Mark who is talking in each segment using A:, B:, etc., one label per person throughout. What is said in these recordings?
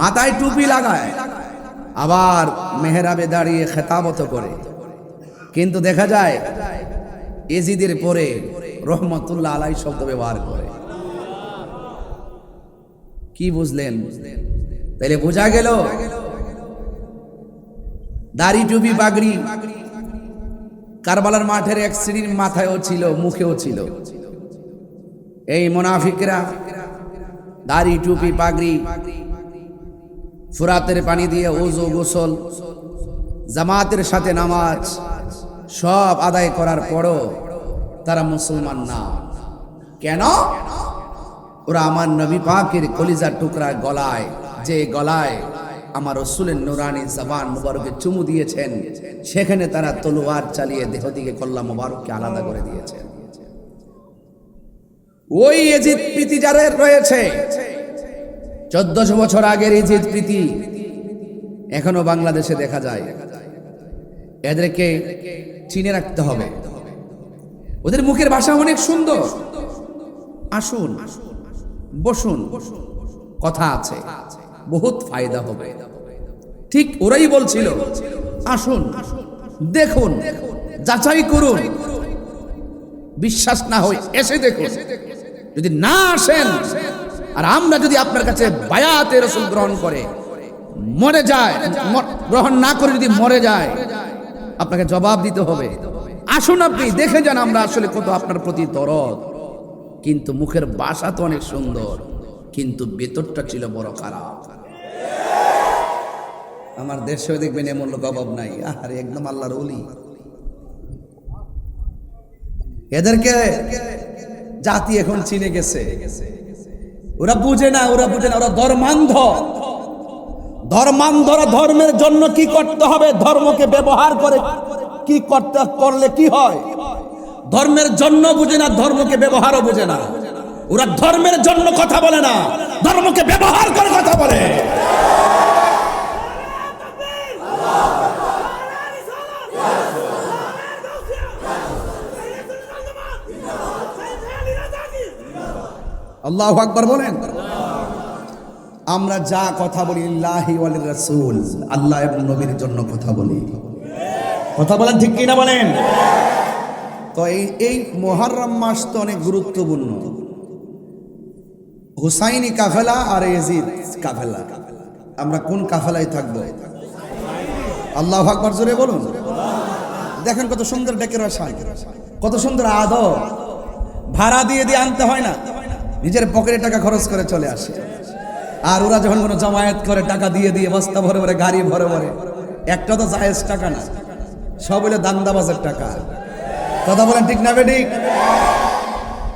A: মাথায় টুপি লাগায়, আবার মেহরাবে দাঁড়িয়ে খেতাবত করে। কিন্তু দেখা যায়, এজিদের পরে রহমতুল্লাহ আলাই শব্দ ব্যবহার করে। কি বুঝলেন? তাইলে বোঝা গেল, দাড়ি, টুপি পাগড়ি কারবালার মাঠের এক শ্রেণির মাথায়ও ছিল, মুখেও ছিল। এই মোনাফিকরা, দাড়ি, টুপি পাগড়ি ফুরাতের পানি দিয়ে ওজো গোসল, জামাতের সাথে নামাজ, সব আদায় করার পরও তারা মুসলমান না। কেন? ওরা আমার নবী পাকের কলিজার টুকরা গলায়, যে গলায় আমার রসুলের নুরানি জবান মুবারকে চুমু দিয়েছেন, সেখানে তারা তলোয়ার চালিয়ে দেহ দিকে কল্লা মুবারককে আলাদা করে দিয়েছেন ওই এজিদ প্রীতি যাদের রয়েছে চোদ্দশো বছর আগের এজিদ প্রীতি এখনও বাংলাদেশে দেখা যায়। এদেরকে চিনে রাখতে হবে। ওদের মুখের ভাষা অনেক সুন্দর। আসুন, বসুন, কথা আছে। বহুত ফায়দা হবে। ঠিক ওরাই বলছিল। আসুন, দেখুন, যাচাই করুন। বিশ্বাস না হয়, এসে দেখুন। যদি না আসেন আর আমরা যদি আপনার কাছে বায়াতে রসুল গ্রহণ করে, মরে যায় গ্রহণ না করে যদি মরে যায়, আপনাকে জবাব দিতে হবে। আসুন আপনি, দেখে যান আমরা আসলে কত আপনার প্রতি দরদ। কিন্তু মুখের বাসা তো অনেক সুন্দর, কিন্তু ভেতরটা ছিল বড় খারাপ। আমার দেশেও দেখবেন এমন লোক অভাব নাই। আরে একদম আল্লাহর অলি এদেরকে জাতি এখন চিনে গেছে। ওরা বুঝে না, ওরা বুঝে না, ওরা ধর্মান্ধ। ধর্মান্ধরা ধর্মের জন্য কি করতে হবে? ধর্মকে ব্যবহার করে কি করতে, করলে কি হয়? ধর্মের জন্য বুঝে না, ধর্মকে ব্যবহারও বুঝে না। ওরা ধর্মের জন্য কথা বলে না, ধর্মকে ব্যবহার করে কথা বলে। আল্লাহ আকবার বলেন। আমরা যা কথা বলি রাসূল আল্লাহ এবং নবীর জন্য কথা বলি। কথা বলেন ঠিক কিনা বলেন? তো এই এই মোহাররম মাস তো অনেক গুরুত্বপূর্ণ। হুসাইনি কাফেলা আর এজিদ কাফেলা। আমরা কোন কাফেলায় থাকব? আল্লাহ আকবার জোরে বলুন। দেখেন কত সুন্দর ডেকোরেশন, কত সুন্দর আদব। ভাড়া দিয়ে দিয়ে আনতে হয় না। নিজের পকেটে টাকা খরচ করে চলে আসে। আর ওরা যখন কোনো জমায়েত করে, টাকা দিয়ে দিয়ে, বস্তা ভরে ভরে, গাড়ি ভরে ভরে, একটা তো জায়েজ টাকা না, সব হইলে দান্দাবাজের টাকা। কথা বলেন ঠিক না বেঠিক?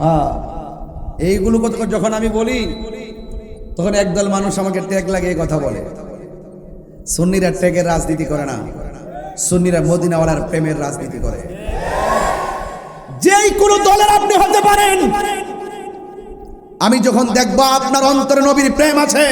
A: হ্যাঁ এইগুলো কত যখন আমি বলি, তখন একদল মানুষ আমাকে ট্যাগ লাগিয়ে কথা বলে। সুন্নিরা ট্যাগের রাজনীতি করে না, সুন্নিরা মদিনাওয়ালার প্রেমের রাজনীতি করে। যেই কোনো দলের আপনি হতে আমি যখন দেখব আপনার অন্তরে নবীর প্রেম আছে